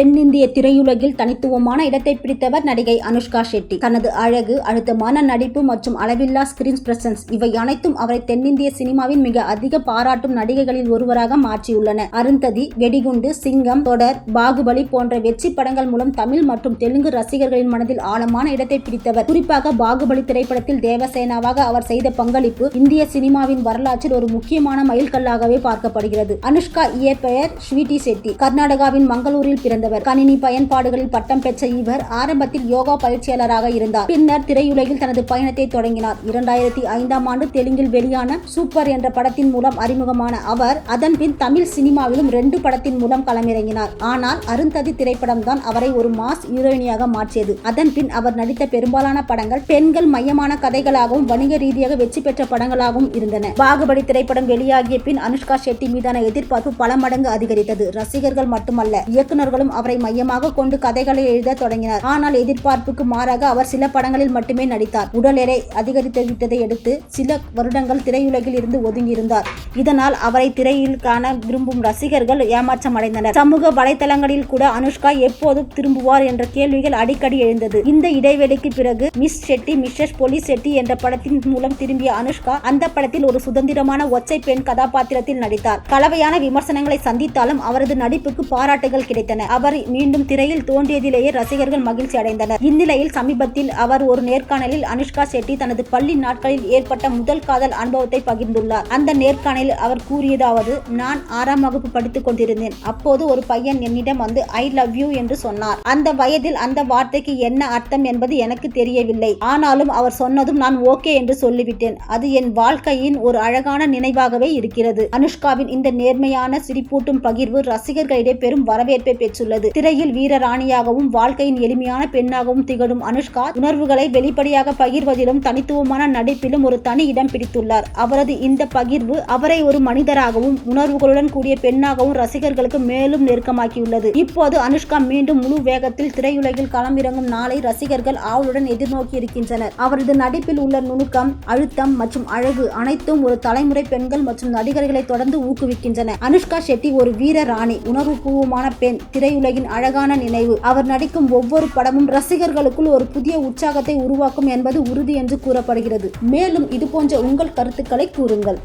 தென்னிந்திய திரையுலகில் தனித்துவமான இடத்தை பிடித்தவர் நடிகை அனுஷ்கா ஷெட்டி. தனது அழகு அழுத்தமான நடிப்பு மற்றும் அளவில்லா ஸ்கிரீன் பிரசன்ஸ் இவை அனைத்தும் அவரை தென்னிந்திய சினிமாவின் மிக அதிக பாராட்டும் நடிகைகளில் ஒருவராக மாற்றியுள்ளன. அருந்ததி வெடிகுண்டு சிங்கம் தொடர் பாகுபலி போன்ற வெற்றி படங்கள் மூலம் தமிழ் மற்றும் தெலுங்கு ரசிகர்களின் மனதில் ஆழமான இடத்தை பிடித்தவர். குறிப்பாக பாகுபலி திரைப்படத்தில் தேவசேனாவாக அவர் செய்த பங்களிப்பு இந்திய சினிமாவின் வரலாற்றில் ஒரு முக்கியமான மைல்கல்லாகவே பார்க்கப்படுகிறது. அனுஷ்கா இயற்பெயர் ஸ்வீட்டி செட்டி கர்நாடகாவின் மங்களூரில் பிறந்த பிறந்தவர் கணினி பயன்பாடுகளில் பட்டம் பெற்ற இவர் ஆரம்பத்தில் யோகா பயிற்சியாளராக இருந்தார். பின்னர் திரையுலகில் தனது பயணத்தை தொடங்கினார். இரண்டாயிரத்தி ஐந்தாம் ஆண்டு தெலுங்கில் வெளியான சூப்பர் என்ற படத்தின் மூலம் அறிமுகமான அவர் அதன்பின் தமிழ் சினிமாவிலும் ரெண்டு படத்தின் மூலம் களமிறங்கினார். ஆனால் அருந்ததி திரைப்படம் தான் அவரை ஒரு மாஸ் ஹீரோயினியாக மாற்றியது. அதன்பின் அவர் நடித்த பெரும்பாலான படங்கள் பெண்கள் மையமான கதைகளாகவும் வணிக ரீதியாக வெற்றி பெற்ற படங்களாகவும் இருந்தன. பாகுபலி திரைப்படம் வெளியாகிய பின் அனுஷ்கா ஷெட்டி மீதான எதிர்பார்ப்பு பல மடங்கு அதிகரித்தது. ரசிகர்கள் மட்டுமல்ல இயக்குநர்களும் அவரை மையமாக கொண்டு கதைகளை எழுத தொடங்கினார். ஆனால் எதிர்பார்ப்புக்கு மாறாக அவர் சில படங்களில் மட்டுமே நடித்தார். உடல் எடை அதிகரித்து விட்டதை அடுத்து சில வருடங்கள் திரையுலகில் இருந்து ஒதுங்கியிருந்தார். இதனால் அவரை திரையில் காண விரும்பும் ரசிகர்கள் ஏமாற்றம் அடைந்தனர் சமூக வலைதளங்களில் கூட அனுஷ்கா எப்போது திரும்புவார் என்ற கேள்விகள் அடிக்கடி எழுந்தது. இந்த இடைவெளிக்கு பிறகு Miss Shetty Mrs police Shetty என்ற படத்தின் மூலம் திரும்பிய அனுஷ்கா அந்த படத்தில் ஒரு சுதந்திரமான ஒற்றை பெண் கதாபாத்திரத்தில் நடித்தார். கலவையான விமர்சனங்களை சந்தித்தாலும் அவரது நடிப்புக்கு பாராட்டுகள் கிடைத்தன. அவர் மீண்டும் திரையில் தோன்றியதிலேயே ரசிகர்கள் மகிழ்ச்சி அடைந்தனர். இந்நிலையில் சமீபத்தில் அவர் ஒரு நேர்காணலில் அனுஷ்கா ஷெட்டி தனது பள்ளி நாட்களில் ஏற்பட்ட முதல் காதல் அனுபவத்தை பகிர்ந்துள்ளார். அந்த நேர்காணலில் அவர் கூறியதாவது நான் ஆறாம் வகுப்பு படித்துக் கொண்டிருந்தேன். அப்போது ஒரு பையன் என்னிடம் வந்து ஐ லவ் யூ என்று சொன்னார். அந்த வயதில் அந்த வார்த்தைக்கு என்ன அர்த்தம் என்பது எனக்கு தெரியவில்லை. ஆனாலும் அவர் சொன்னதும் நான் ஓகே என்று சொல்லிவிட்டேன். அது என் வாழ்க்கையின் ஒரு அழகான நினைவாகவே இருக்கிறது. அனுஷ்காவின் இந்த நேர்மையான சிரிப்பூட்டும் பகிர்வு ரசிகர்களிடையே பெரும் வரவேற்பை பெற்றுள்ளது. உள்ளது திரையில் வீர ராணியாகவும் வாழ்க்கையின் எளிமையான பெண்ணாகவும் திகழும் அனுஷ்கா உணர்வுகளை வெளிப்படையாக பகிர்வதிலும் தனித்துவமான நடிப்பிலும் ஒரு தனி இடம் பிடித்துள்ளார். அவரது இந்த பகிர்வு அவரை ஒரு மனிதராகவும் உணர்வுகளுடன் கூடிய பெண்ணாகவும் ரசிகர்களுக்கு மேலும் நெருக்கமாக்கியுள்ளது. இப்போது அனுஷ்கா மீண்டும் முழு வேகத்தில் திரையுலகில் களமிறங்கும் நாளை ரசிகர்கள் ஆவலுடன் எதிர்நோக்கி இருக்கின்றனர். அவரது நடிப்பில் உள்ள நுணுக்கம் அழுத்தம் மற்றும் அழகு அனைத்தும் ஒரு தலைமுறை பெண்கள் மற்றும் நடிகர்களை தொடர்ந்து ஊக்குவிக்கின்றன. அனுஷ்கா ஷெட்டி ஒரு வீர ராணி உணர்வுபூர்வமான பெண் திரையுலக திரையுலகின் அழகான நினைவு. அவர் நடிக்கும் ஒவ்வொரு படமும் ரசிகர்களுக்குள் ஒரு புதிய உற்சாகத்தை உருவாக்கும் என்பது உறுதி என்று கூறப்படுகிறது. மேலும் இது போன்ற உங்கள் கருத்துக்களை கூறுங்கள்.